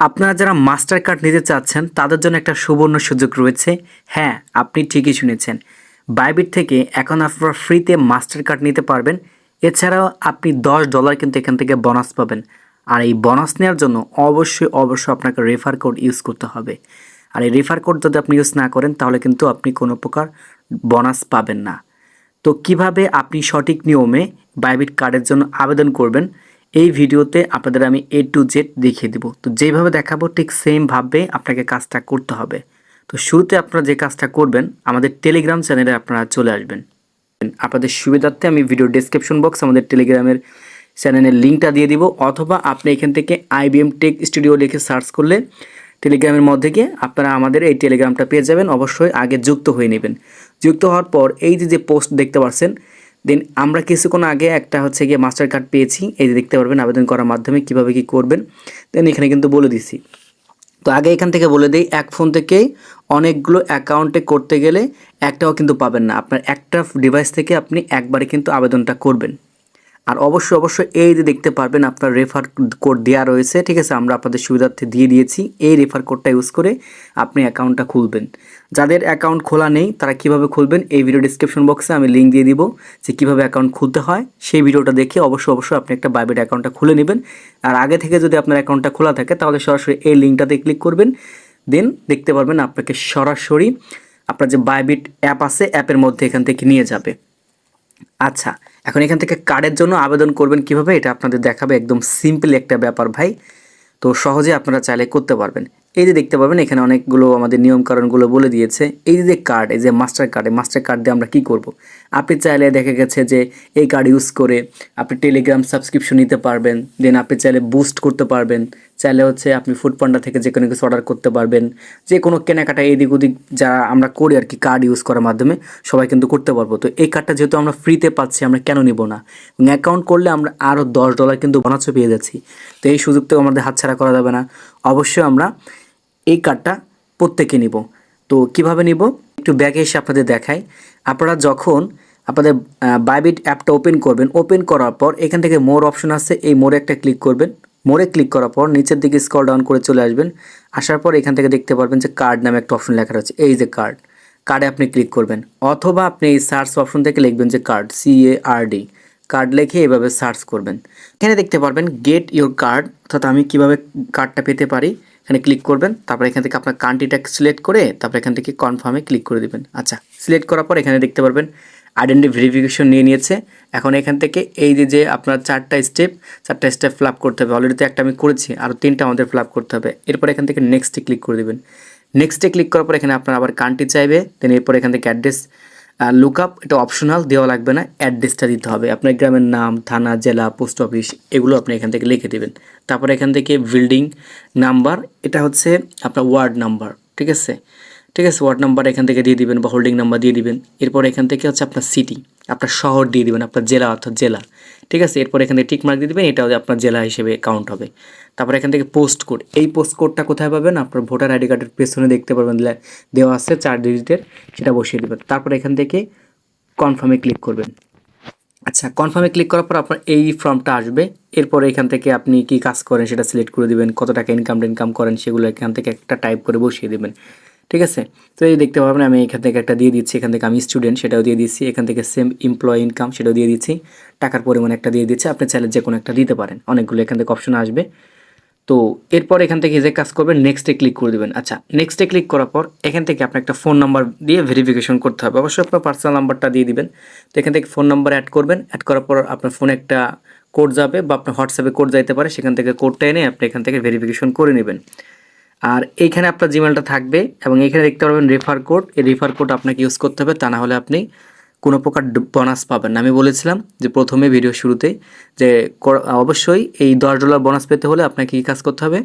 আপনারা যারা master card নিতে চাচ্ছেন, তাদের জন্য একটা সুবর্ণ সুযোগ রয়েছে। হ্যাঁ আপনি ঠিকই শুনেছেন। বাইবিট থেকে এখন আপনারা ফ্রিতে মাস্টার কার্ড নিতে পারবেন। এছাড়াও আপনি দশ ডলার কিন্তু এখান থেকে বোনাস পাবেন। আর এই বোনাস নেওয়ার জন্য অবশ্যই অবশ্যই আপনাকে রেফার কোড ইউজ করতে হবে। আর এই রেফার কোড যদি আপনি ইউজ না করেন, তাহলে কিন্তু আপনি কোনো প্রকার বোনাস পাবেন না। তো কীভাবে আপনি সঠিক নিয়মে বাইবিট কার্ডের জন্য আবেদন করবেন? এই ভিডিওতে আপনাদের আমি এ টু জেড দেখিয়ে দেবো। তো যেভাবে দেখাবো, ঠিক সেমভাবে আপনাকে কাজটা করতে হবে। তো শুরুতে আপনারা যে কাজটা করবেন, আমাদের টেলিগ্রাম চ্যানেলে আপনারা চলে আসবেন। আপনাদের সুবিধার্থে আমি ভিডিও ডেসক্রিপশন বক্স আমাদের টেলিগ্রামের চ্যানেলের লিঙ্কটা দিয়ে দিব, অথবা আপনি এখান থেকে আইবিএম টেক স্টুডিও লিখে সার্চ করলে টেলিগ্রামের মধ্যে গিয়ে আপনারা আমাদের এই টেলিগ্রামটা পেয়ে যাবেন। অবশ্যই আগে যুক্ত হয়ে নেবেন। যুক্ত হওয়ার পর এই যে যে পোস্ট দেখতে পাচ্ছেন দেন আমরা কিছুক্ষণ আগে একটা হচ্ছে গিয়ে মাস্টার কার্ড পেয়েছি। এই যে দেখতে পারবেন আবেদন করার মাধ্যমে কীভাবে কি করবেন। দেন এখানে কিন্তু বলে দিছি। তো আগে এখান থেকে বলে দিই, এক ফোন থেকে অনেকগুলো অ্যাকাউন্টে করতে গেলে একটাও কিন্তু পাবেন না। আপনার একটা ডিভাইস থেকে আপনি একবারে কিন্তু আবেদনটা করবেন। আর অবশ্যই অবশ্যই এই যে দেখতে পারবেন আপনার রেফার কোড দেওয়া রয়েছে, ঠিক আছে? আমরা আপনাদের সুবিধার্থে দিয়ে দিয়েছি। এই রেফার কোডটা ইউজ করে আপনি অ্যাকাউন্টটা খুলবেন। যাদের অ্যাকাউন্ট খোলা নেই, তারা কীভাবে খুলবেন? এই ভিডিও ডিসক্রিপশন বক্সে আমি লিঙ্ক দিয়ে দিব যে কীভাবে অ্যাকাউন্ট খুলতে হয়। সেই ভিডিওটা দেখে অবশ্যই অবশ্যই আপনি একটা বাইবেট অ্যাকাউন্টটা খুলে নেবেন। আর আগে থেকে যদি আপনার অ্যাকাউন্টটা খোলা থাকে, তাহলে সরাসরি এই লিঙ্কটাতে ক্লিক করবেন। দেন দেখতে পারবেন আপনাকে সরাসরি আপনার যে বাইবিট অ্যাপ আছে অ্যাপের মধ্যে এখান থেকে নিয়ে যাবে। আচ্ছা এখন এখান থেকে কার্ডের জন্য আবেদন করবেন কীভাবে? এটা আপনাদের দেখাবে। একদম সিম্পল একটা ব্যাপার ভাই। তো সহজে আপনারা চাইলে করতে পারবেন। এই যে দেখতে পাবেন, এখানে অনেকগুলো আমাদের নিয়মকানুনগুলো বলে দিয়েছে। এই যে কার্ড এই যে মাস্টার কার্ড এই মাস্টার কার্ড দিয়ে আমরা কী করব। আপনি চাইলে দেখা গেছে যে এই কার্ড ইউজ করে আপনি টেলিগ্রাম সাবস্ক্রিপশন নিতে পারবেন দেন আপনি চাইলে বুস্ট করতে পারবেন। চাইলে হচ্ছে আপনি ফুড পান্ডা থেকে যে কোনো কিছু অর্ডার করতে পারবেন। যে কোনো কেনাকাটা এদিক ওদিক যা আমরা করি আর কি কার্ড ইউজ করার মাধ্যমে, সবাই কিন্তু করতে পারব। তো এই কার্ডটা যেহেতু আমরা ফ্রিতে পাচ্ছি, আমরা কেন নিব না? এবং অ্যাকাউন্ট করলে আমরা আরও দশ ডলার কিন্তু বোনাসও পেয়ে যাচ্ছি। তো এই সুযোগটাও আমাদের হাতছাড়া করা যাবে না। অবশ্যই আমরা এই কার্ডটা প্রত্যেকে নিব। তো কীভাবে নিব? একটু ব্যাগে এসে আপনাদের দেখাই। আপনারা যখন আপনাদের বাইবিট অ্যাপটা ওপেন করবেন ওপেন করার পর এখান থেকে মোর অপশন আছে, এই মোড়ে একটা ক্লিক করবেন। মোড়ে ক্লিক করার পর নিচের দিকে স্ক্রল ডাউন করে চলে আসবেন। আসার পর এখান থেকে দেখতে পারবেন যে কার্ড নামে একটা অপশন লেখা রয়েছে, এই যে কার্ড কার্ডে আপনি ক্লিক করবেন। অথবা আপনি এই সার্চ অপশন থেকে লিখবেন যে card C A R D card লিখে এভাবে সার্চ করবেন। এখানে দেখতে পারবেন গেট ইউর কার্ড অর্থাৎ আমি কীভাবে কার্ডটা পেতে পারি। এখানে ক্লিক করবেন, তারপর এখান থেকে আপনার কান্ট্রিটা সিলেক্ট করে তারপর এখান থেকে কনফার্মে ক্লিক করে দেবেন। আচ্ছা সিলেক্ট করার পর এখানে দেখতে পারবেন আইডেন্টি ভেরিফিকেশন নিয়ে নিয়েছে। এখন এখান থেকে এই যে যে আপনার চারটা স্টেপ চারটা স্টেপ ফিল করতে হবে। অলরেডি তো একটা আমি করেছি আরও তিনটা আমাদের ফিল করতে হবে। এরপর এখান থেকে নেক্সটে ক্লিক করে দেবেন। নেক্সটে ক্লিক করার পর এখানে আপনার আবার কান্ট্রি চাইবে দেন এরপর এখান থেকে অ্যাড্রেস লুক আপ এটা অপশনাল দেওয়া লাগবে না অ্যাড্রেসটা দিতে হবে। আপনার গ্রামের নাম, থানা, জেলা পোস্ট অফিস এগুলো আপনি এখান থেকে লিখে দেবেন। তারপর এখান থেকে বিল্ডিং নাম্বার এটা হচ্ছে আপনার ওয়ার্ড নাম্বার ঠিক আছে? ঠিক আছে ওয়ার্ড নাম্বার এখান থেকে দিয়ে দিবেন বা হোল্ডিং নাম্বার দিয়ে দিবেন। এরপর এখান থেকে হচ্ছে আপনার সিটি আপনার শহর দিয়ে দিবেন, আপনার জেলা অর্থাৎ জেলা। ঠিক আছে? এরপর এখান থেকে টিক মার্ক দিয়ে দিবেন এটা আপনার জেলা হিসেবে কাউন্ট হবে। তারপর এখান থেকে পোস্ট কোড এই পোস্ট কোডটা কোথায় পাবেন? আপনার ভোটার আইডি কার্ডের পেছনে দেখতে পারবেন দেওয়া আছে চার ডিজিটের সেটা বসিয়ে দেবেন। তারপর এখান থেকে কনফার্মে ক্লিক করবেন। আচ্ছা কনফার্মে ক্লিক করার পর আপনার এই ফর্মটা আসবে। এরপর এখান থেকে আপনি কি কাজ করেন সেটা সিলেক্ট করে দিবেন, কত টাকা ইনকাম ইনকাম করেন সেগুলো এখান থেকে একটা টাইপ করে বসিয়ে দেবেন। ঠিক আছে? তো এই দেখতে পাবেন আমি এখান থেকে একটা দিয়ে দিচ্ছি, এখান থেকে আমি স্টুডেন্ট সেটাও দিয়ে দিচ্ছি, এখান থেকে সেম এমপ্লয় ইনকাম সেটাও দিয়ে দিচ্ছি, টাকার পরিমাণ একটা দিয়ে দিচ্ছি, আপনি চাইলে যে কোনো একটা দিতে পারেন, অনেকগুলো এখান থেকে অপশন আসবে। তো এরপর এখান থেকে যে কাজ করবেন নেক্সটে ক্লিক করে দেবেন। আচ্ছা নেক্সটে ক্লিক করার পর এখান থেকে আপনার একটা ফোন নাম্বার দিয়ে ভেরিফিকেশন করতে হবে। অবশ্যই আপনার পার্সোনাল নাম্বারটা দিয়ে দিবেন। তো এখান থেকে ফোন নাম্বার অ্যাড করবেন অ্যাড করার পর আপনার ফোনে একটা কোড যাবে বা আপনার হোয়াটসঅ্যাপে কোড যাইতে পারে, সেখান থেকে কোডটা এনে আপনি এখান থেকে ভেরিফিকেশন করে নেবেন। আর এইখানে আপনার জিমেলটা থাকবে এবং এখানে দেখতে পারবেন রেফার কোড এই রেফার কোড আপনাকে ইউজ করতে হবে, তা না হলে আপনি কোনো প্রকার বোনাস পাবেন আমি বলেছিলাম যে প্রথমে ভিডিও শুরুতেই যে অবশ্যই এই দশ ডলার বোনাস পেতে হলে আপনাকে কী কাজ করতে হবে?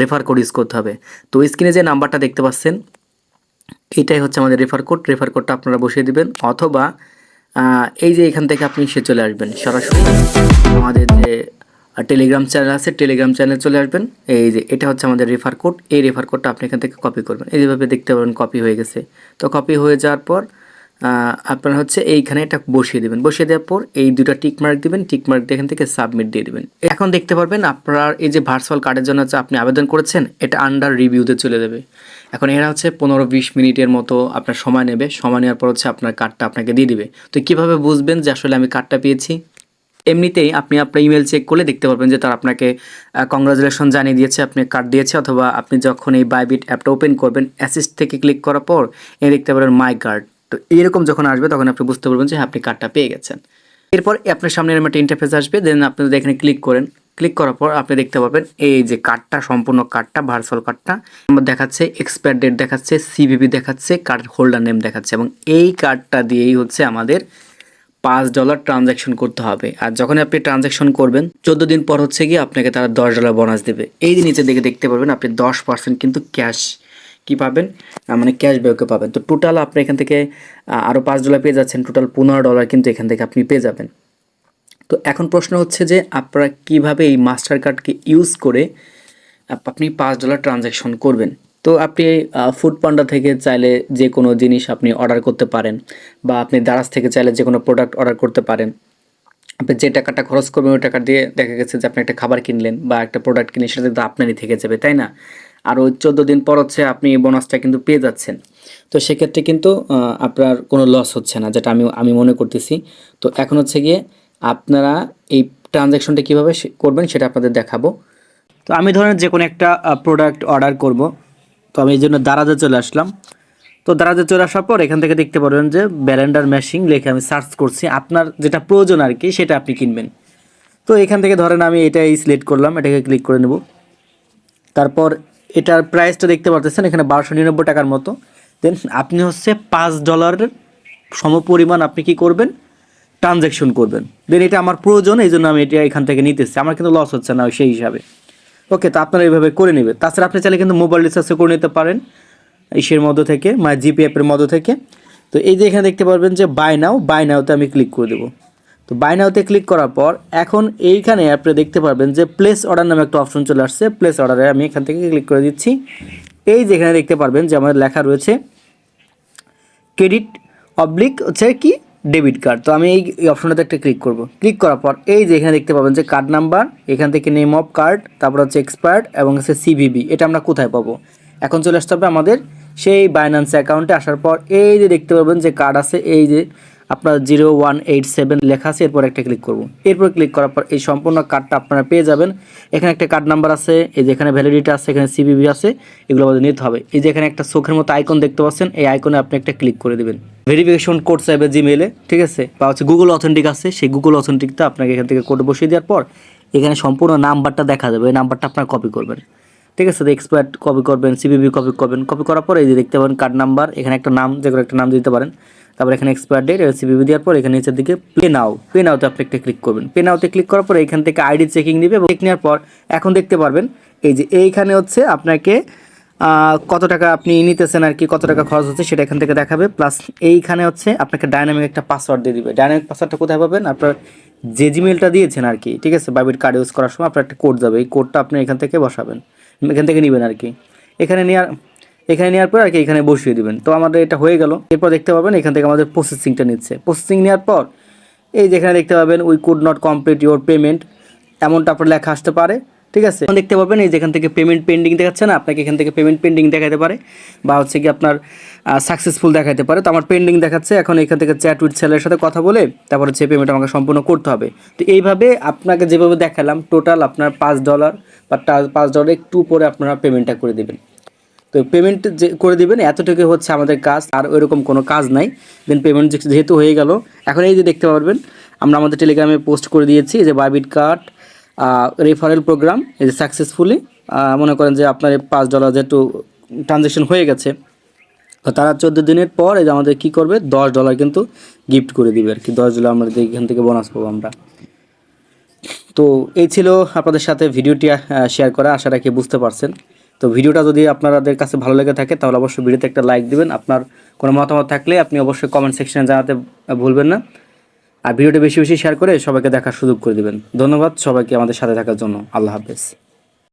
রেফার কোড ইউজ করতে হবে। তো স্ক্রিনে যে নাম্বারটা দেখতে পাচ্ছেন, এইটাই হচ্ছে আমাদের রেফার কোড রেফার কোডটা আপনারা বসিয়ে দিবেন, অথবা এই যে এখান থেকে আপনি সে চলে আসবেন সরাসরি। আমাদের যে টেলিগ্রাম চ্যানেল আছে টেলিগ্রাম চ্যানেলে চলে আসবেন। এই যে, এটা হচ্ছে আমাদের রেফার কোড এই রেফার কোডটা আপনি এখান থেকে কপি করবেন। এই যেভাবে দেখতে পাবেন কপি হয়ে গেছে। তো কপি হয়ে যাওয়ার পর আপনার হচ্ছে এইখানে এটা বসিয়ে দেবেন। বসিয়ে দেওয়ার পর এই দুটো টিক মার্ক দিবেন। টিক মার্ক এখান থেকে সাবমিট দিয়ে দেবেন। এখন দেখতে পারবেন আপনার এই যে ভার্চুয়াল কার্ডের জন্য হচ্ছে আপনি আবেদন করেছেন, এটা আন্ডার রিভিউতে চলে যাবে। এখন এরা হচ্ছে পনেরো বিশ মিনিটের মতো আপনার সময় নেবে। সময় নেওয়ার পর হচ্ছে আপনার কার্ডটা আপনাকে দিয়ে দিবে। তো কীভাবে বুঝবেন যে আসলে আমি কার্ডটা পেয়েছি? এমনিতেই আপনি আপনার ইমেল চেক করলে দেখতে পারবেন যে তারা আপনাকে কংগ্রাচুলেশন জানিয়ে দিয়েছে আপনি কার্ড দিয়েছে অথবা আপনি যখন এই বাইবিট অ্যাপটা ওপেন করবেন অ্যাসিস্ট থেকে ক্লিক করার পর এ দেখতে পারবেন মাই কার্ড তো এরকম যখন আসবে তখন আপনি বুঝতে পারবেন যে হ্যাঁ, আপনি কার্ডটা পেয়ে গেছেন। এরপর আপনার সামনে এরকম একটা ইন্টারফেস আসবে দেন আপনি যদি এখানে ক্লিক করেন ক্লিক করার পর আপনি দেখতে পাবেন এই যে কার্ডটা সম্পূর্ণ কার্ডটা ভার্চুয়াল কার্ডটা আমার দেখাচ্ছে এক্সপায়ার ডেট দেখাচ্ছে সিভিভি দেখাচ্ছে কার্ড হোল্ডার নেম দেখাচ্ছে এবং এই কার্ডটা দিয়েই হচ্ছে আমাদের পাঁচ ডলার ট্রানজ্যাকশন করতে হবে। আর যখন আপনি ট্রানজ্যাকশন করবেন, চোদ্দ দিন পর হচ্ছে গিয়ে আপনাকে তারা দশ ডলার বোনাস দেবে। এই নিচে দিকে দেখতে পারবেন, আপনি দশ পার্সেন্ট কিন্তু ক্যাশ কি পাবেন? মানে ক্যাশ ব্যাকে পাবেন। তো টোটাল আপনি এখান থেকে আরও পাঁচ ডলার পেয়ে যাচ্ছেন টোটাল পনেরো ডলার কিন্তু এখান থেকে আপনি পেয়ে যাবেন। তো এখন প্রশ্ন হচ্ছে যে, আপনারা কীভাবে এই মাস্টার কার্ডকে ইউজ করে আপনি পাঁচ ডলার ট্রানজ্যাকশন করবেন? তো আপনি ফুড পান্ডা থেকে চাইলে যে কোনো জিনিস আপনি অর্ডার করতে পারেন বা আপনি দারাজ থেকে চাইলে যে কোনো প্রোডাক্ট অর্ডার করতে পারেন। আপনি যে টাকাটা খরচ করবেন ওই টাকা দিয়ে দেখা গেছে যে আপনি একটা খাবার কিনলেন বা একটা প্রোডাক্ট কিনলেন সেটা কিন্তু আপনারই থেকে যাবে, তাই না? আর ওই চোদ্দ দিন পর হচ্ছে আপনি এই বোনাসটা কিন্তু পেয়ে যাচ্ছেন। তো সেক্ষেত্রে কিন্তু আপনার কোনো লস হচ্ছে না, যেটা আমি আমি মনে করতেছি। তো এখন হচ্ছে গিয়ে আপনারা এই ট্রানজ্যাকশনটা কীভাবে করবেন সেটা আপনাদের দেখাবো। তো আমি ধরেন যে কোনো একটা প্রোডাক্ট অর্ডার করব। তো আমি এই জন্য দারাজে চলে আসলাম। তো দারাজে চলে আসার পর এখান থেকে দেখতে পারবেন যে ব্যালেন্ডার ম্যাশিং লেখে আমি সার্চ করছি। আপনার যেটা প্রয়োজন আর কি, সেটা আপনি কিনবেন। তো এখান থেকে ধরেন আমি এটাই সিলেক্ট করলাম, এটাকে ক্লিক করে নেব। তারপর এটার প্রাইসটা দেখতে পারতেছেন, এখানে বারোশো নিরানব্বই টাকার মতো। দেন আপনি হচ্ছে পাঁচ ডলারের সমপরিমাণ আপনি কি করবেন? ট্রানজ্যাকশন করবেন। দেন এটা আমার প্রয়োজন এই জন্য আমি এটা এখান থেকে নিতেছি। আমার কিন্তু লস হচ্ছে না সেই হিসাবে। ওকে, তো আপনারা এইভাবে করে নেবেন। তাছাড়া আপনি চাইলে কিন্তু মোবাইল রিচার্জও করে নিতে পারেন ইসের মধ্য থেকে মানে জিপি অ্যাপের মধ্য থেকে। তো এই যে এখানে দেখতে পারবেন যে বাই নাও বাই নাওতে আমি ক্লিক করে দেবো। তো বাই নাওতে ক্লিক করার পর এখন এইখানে আপনি দেখতে পারবেন যে প্লেস অর্ডার নামে একটা অপশন চলে আসছে। প্লেস অর্ডারে আমি এখান থেকে ক্লিক করে দিচ্ছি। এই যে এখানে দেখতে পারবেন যে আমার লেখা রয়েছে ক্রেডিট অবলিক হচ্ছে কি? ডেবিট কার্ড তো আমি এই অপশনটাতে একটা ক্লিক করব। ক্লিক করার পর এই যে এখানে দেখতে পাবেন যে কার্ড নাম্বার এখান থেকে নেম অফ কার্ড তারপর হচ্ছে এক্সপায়ার্ড এবং হচ্ছে সিভিবি এটা আমরা কোথায় পাবো? এখন চলে আসতে হবে আমাদের সেই বাইন্যান্স অ্যাকাউন্টে আসার পর এই যে দেখতে পাবেন যে কার্ড আছে, এই যে আপনার জিরো ওয়ান এইট সেভেন লেখা আছে, এরপর একটা ক্লিক করব। এরপর ক্লিক করার পর এই সম্পূর্ণ কার্ডটা আপনারা পেয়ে যাবেন। এখানে একটা কার্ড নাম্বার আছে, এই যে এখানে ভ্যালিডিটি আছে, এখানে সিবিবি আছে, এগুলো আমাদের নিতে হবে। এই যে এখানে একটা চোখের মতো আইকন দেখতে পাচ্ছেন, এই আইকনে আপনি একটা ক্লিক করে দেবেন। ভেরিফিকেশন কোড চাইবে জিমেলে ঠিক আছে? বা হচ্ছে গুগল অথেন্টিক আছে, সেই গুগল অথেন্টিকটা আপনাকে এখান থেকে কোড বসিয়ে দেওয়ার পর এখানে সম্পূর্ণ নাম্বারটা দেখা যাবে। এই নাম্বারটা আপনার কপি করবেন। ঠিক আছে? এক্সপায়ার্ড কপি করবেন সিবিবি কপি করবেন। কপি করার পর এই যে দেখতে পাবেন কার্ড নাম্বার এখানে একটা নাম, যে কোনো একটা নাম দিতে পারেন। তারপর এখানে এক্সপায়ার ডেট সিবিবি দেওয়ার পর এখানে নিচের দিকে পে নাও পে নাওতে আপনি একটা ক্লিক করবেন। পে নাওতে ক্লিক করার পর এখান থেকে আইডি চেকিং নেবে চেক নেওয়ার পর এখন দেখতে পারবেন, এই যে এইখানে হচ্ছে আপনাকে কত টাকা আপনি নিতেছেন আর কি, কত টাকা খরচ হচ্ছে সেটা এখান থেকে দেখাবে। প্লাস এইখানে হচ্ছে আপনাকে ডাইনামিক একটা পাসওয়ার্ড দিয়ে দিবে। ডাইনামিক পাসওয়ার্ডটা কোথায় পাবেন? আপনার যে জিমেলটা দিয়েছেন আর কি, ঠিক আছে? বাইবিট কার্ড ইউজ করার সময় আপনার একটা কোড যাবে। এই কোডটা আপনি এখান থেকে বসাবেন। এখান থেকে নেবেন আর কি। এখানে নেওয়ার এখানে নেওয়ার পর আর কি এখানে বসিয়ে দেবেন। তো আমাদের এটা হয়ে গেল। এরপর দেখতে পাবেন এখান থেকে আমাদের প্রসেসিংটা নিচ্ছে। প্রসেসিং নেওয়ার পর এই যেখানে দেখতে পাবেন we could not complete your payment এমনটা আপনার লেখা আসতে পারে, ঠিক আছে? দেখতে পাবেন এই যেখান থেকে পেমেন্ট পেন্ডিং দেখাচ্ছে না, আপনাকে এখান থেকে পেমেন্ট পেন্ডিং দেখাতে পারে বা হচ্ছে কি আপনার সাকসেসফুল দেখাতে পারে। তো আমার পেন্ডিং দেখাচ্ছে, এখন এখান থেকে চ্যাট উইথ ছেলের সাথে কথা বলে তারপর হচ্ছে পেমেন্ট আমাকে সম্পূর্ণ করতে হবে। তো এইভাবে আপনাকে যেভাবে দেখালাম টোটাল আপনার পাঁচ ডলার বা পাঁচ ডলার একটু পরে আপনারা পেমেন্টটা করে দেবেন। তো পেমেন্ট যে করে দিবেন, এতটুকু হচ্ছে আমাদের কাজ, আর ওইরকম কোনো কাজ নাই। দেন পেমেন্ট যেহেতু হয়ে গেল, এখন এই যে দেখতে পারবেন, আমরা আমাদের টেলিগ্রামে পোস্ট করে দিয়েছি যে বাইবিট কার্ড রেফারেল প্রোগ্রাম এই যে সাকসেসফুলি মনে করেন যে আপনার পাঁচ ডলার যেহেতু ট্রানজ্যাকশন হয়ে গেছে, তো তারা চোদ্দ দিনের পর এই যে আমাদের কী করবে, দশ ডলার কিন্তু গিফট করে দিবে আর কি। দশ ডলার আমরা এখান থেকে বোনাস পাবো আমরা। তো এই ছিল আপনাদের সাথে ভিডিওটি শেয়ার করা, আশা রাখি বুঝতে পারছেন। তো ভিডিওটা যদি আপনাদের কাছে ভালো লেগে থাকে, তাহলে অবশ্যই ভিডিওতে একটা লাইক দিবেন। আপনার কোনো মতামত থাকলে আপনি অবশ্যই কমেন্ট সেকশনে জানাতে ভুলবেন না। আর ভিডিওটা বেশি বেশি শেয়ার করে সবাইকে দেখার সুযোগ করে দিবেন। ধন্যবাদ সবাইকে আমাদের সাথে থাকার জন্য। আল্লাহ হাফেজ।